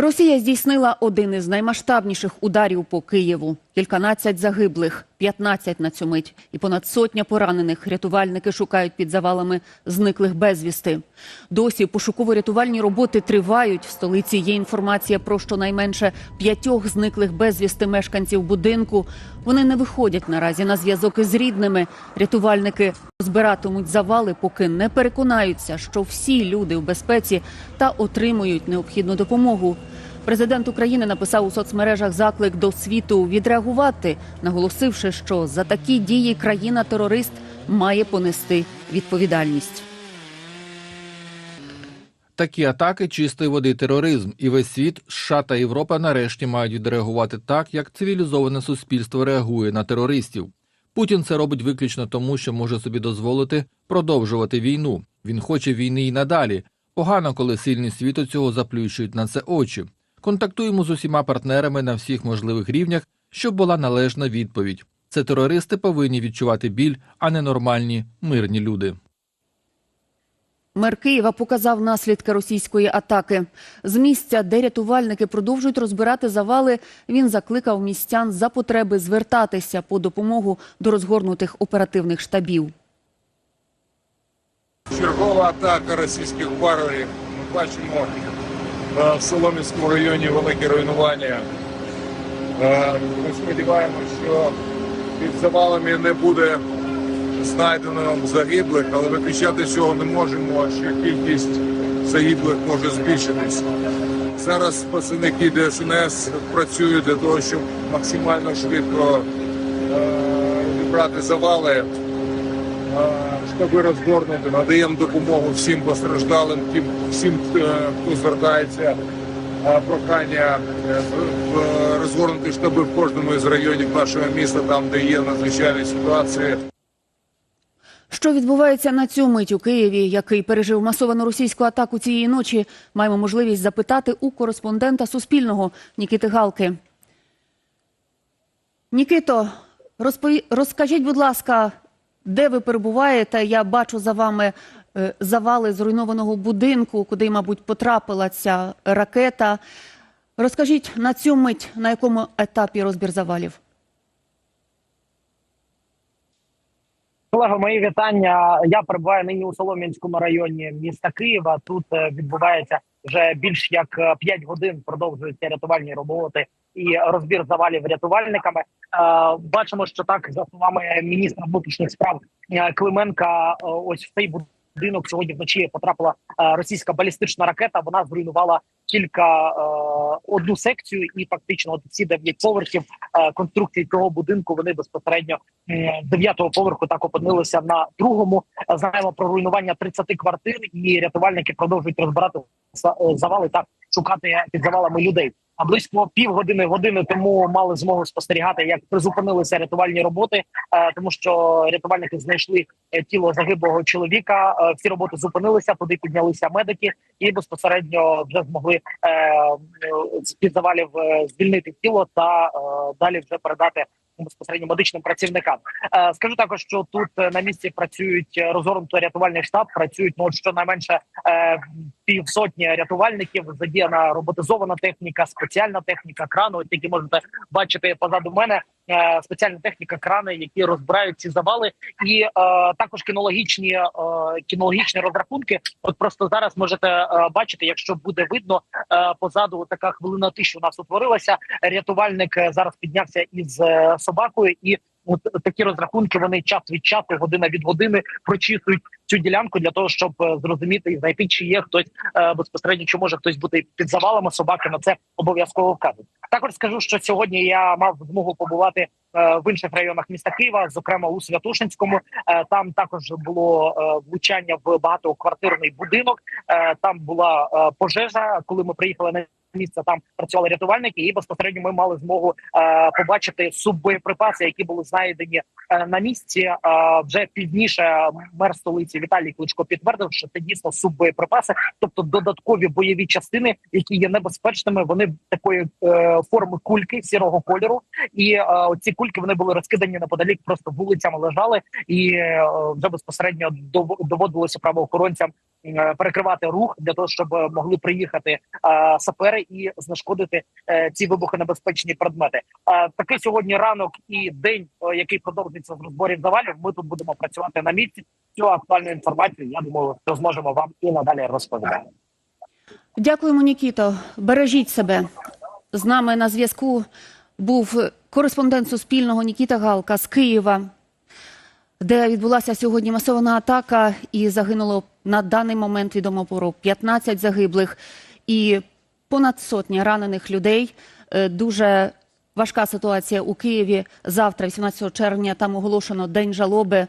Росія здійснила один із наймасштабніших ударів по Києву. Кільканадцять загиблих, 15 на цю мить і понад сотня поранених. Рятувальники шукають під завалами зниклих безвісти. Досі пошуково-рятувальні роботи тривають. В столиці є інформація про щонайменше п'ятьох зниклих безвісти мешканців будинку. Вони не виходять наразі на зв'язок із рідними. Рятувальники збиратимуть завали, поки не переконаються, що всі люди в безпеці та отримують необхідну допомогу. Президент України написав у соцмережах заклик до світу відреагувати, наголосивши, що за такі дії країна-терорист має понести відповідальність. Такі атаки чистої води тероризм, і весь світ, США та Європа нарешті мають відреагувати так, як цивілізоване суспільство реагує на терористів. Путін це робить виключно тому, що може собі дозволити продовжувати війну. Він хоче війни і надалі. Погано, коли сильні світу цього заплющують на це очі. Контактуємо з усіма партнерами на всіх можливих рівнях, щоб була належна відповідь. Це терористи повинні відчувати біль, а не нормальні мирні люди. Мер Києва показав наслідки російської атаки. З місця, де рятувальники продовжують розбирати завали, він закликав містян за потреби звертатися по допомогу до розгорнутих оперативних штабів. Чергова атака російських варварів. Ми бачимо в Солом'янському районі велике руйнування. Е, Ми сподіваємося, що під завалами не буде знайдено загиблих, але виключати цього не можемо, що кількість загиблих може збільшитись. Зараз працівники ДСНС працюють для того, щоб максимально швидко е, зібрати завали штаби розгорнути, надаємо допомогу всім постраждалим, тим всім, е, хто звертається. е, Прохання е, розгорнути штаби в кожному із районів нашого міста, там де є надзвичайні ситуації. Що відбувається на цю мить у Києві, який пережив масовану російську атаку цієї ночі, маємо можливість запитати у кореспондента Суспільного Нікіти Галки. Нікито, розпові... розкажіть, будь ласка, де ви перебуваєте? Я бачу за вами е, завали зруйнованого будинку, куди, мабуть, потрапила ця ракета. Розкажіть на цю мить, на якому етапі розбір завалів? Колего, мої вітання. Я перебуваю нині у Солом'янському районі міста Києва. Тут е, відбувається вже більш як 5 годин. Продовжуються рятувальні роботи і розбір завалів рятувальниками. Е, Бачимо, що так за словами міністра внутрішніх справ е, Клименка, е, ось в цей будинок сьогодні вночі потрапила російська балістична ракета. Вона зруйнувала кілька одну секцію, і фактично от всі дев'ять поверхів конструкції цього будинку вони безпосередньо дев'ятого поверху так опинилися на другому. Знаємо про руйнування 30 квартир, і рятувальники продовжують розбирати за- завали та шукати під завалами людей. А близько півгодини години тому мали змогу спостерігати, як призупинилися рятувальні роботи, е, тому що рятувальники знайшли е, тіло загиблого чоловіка. Е, Всі роботи зупинилися, туди піднялися медики і безпосередньо вже змогли з під завалів звільнити тіло та далі вже передати безпосередньо медичним працівникам. Е, Скажу також, що тут е, на місці працюють е, розгорнуто рятувальний штаб. Працюють ну щонайменше півсотні рятувальників. Задіяна роботизована техніка, спеціальна техніка крану. Які можете бачити позаду мене. Е, Спеціальна техніка, крани, які розбирають ці завали, і е, також кінологічні е, кінологічні розрахунки. От просто зараз можете е, бачити, якщо буде видно е, позаду, така хвилина тиші у нас утворилася. Рятувальник е, зараз піднявся із е, собакою, і от такі розрахунки вони час від часу, година від години прочісують цю ділянку для того, щоб е, зрозуміти і знайти, чи є хтось безпосередньо, чи може хтось бути під завалами собаки. На це обов'язково вказують. Також скажу, що сьогодні я мав змогу побувати. е, В інших районах міста Києва, зокрема у Святошинському, Е, там також було е, влучання в багатоквартирний будинок. Там була пожежа. Коли ми приїхали на місце, там працювали рятувальники, і безпосередньо ми мали змогу е, побачити суббоєприпаси, які були знайдені е, на місці. Е, Вже пізніше мер столиці Віталій Кличко підтвердив, що це дійсно суббоєприпаси, тобто додаткові бойові частини, які є небезпечними. Вони такої е, форми кульки сірого кольору, і е, ці кульки вони були розкидані неподалік, просто вулицями лежали, і е, вже безпосередньо дов- доводилося правоохоронцям перекривати рух для того, щоб е, могли приїхати е, сапери і знешкодити е, ці вибухонебезпечні предмети. Е, Такий сьогодні ранок і день, е, який продовжується з розборів завалів. Ми тут будемо працювати на місці. Цю актуальну інформацію я думаю, що зможемо вам і надалі розповідати. Дякуємо, Нікіто. Бережіть себе. З нами на зв'язку був кореспондент Суспільного Нікіта Галка з Києва, де відбулася сьогодні масована атака і загинуло на даний момент відомо про 15 загиблих і понад сотня ранених людей. Е, Дуже важка ситуація у Києві. Завтра, 18 червня, там оголошено День жалоби.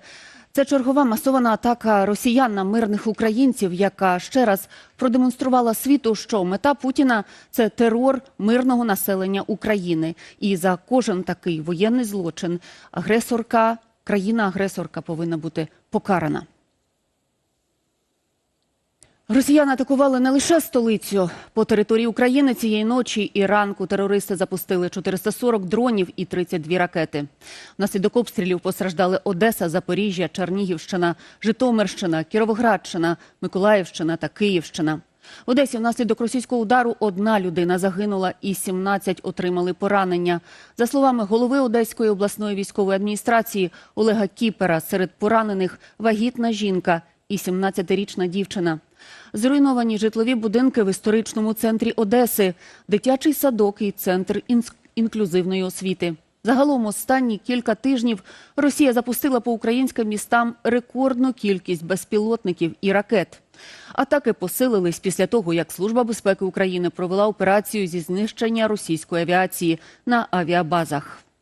Це чергова масована атака росіян на мирних українців, яка ще раз продемонструвала світу, що мета Путіна це терор мирного населення України. І за кожен такий воєнний злочин агресорка, країна-агресорка повинна бути покарана. Росіяни атакували не лише столицю. По території України цієї ночі і ранку терористи запустили 440 дронів і 32 ракети. Внаслідок обстрілів постраждали Одеса, Запоріжжя, Чернігівщина, Житомирщина, Кіровоградщина, Миколаївщина та Київщина. В Одесі внаслідок російського удару одна людина загинула і 17 отримали поранення. За словами голови Одеської обласної військової адміністрації Олега Кіпера, серед поранених вагітна жінка і 17-річна дівчина. Зруйновані житлові будинки в історичному центрі Одеси, дитячий садок і центр інклюзивної освіти. Загалом останні кілька тижнів Росія запустила по українським містам рекордну кількість безпілотників і ракет. Атаки посилились після того, як Служба безпеки України провела операцію зі знищення російської авіації на авіабазах.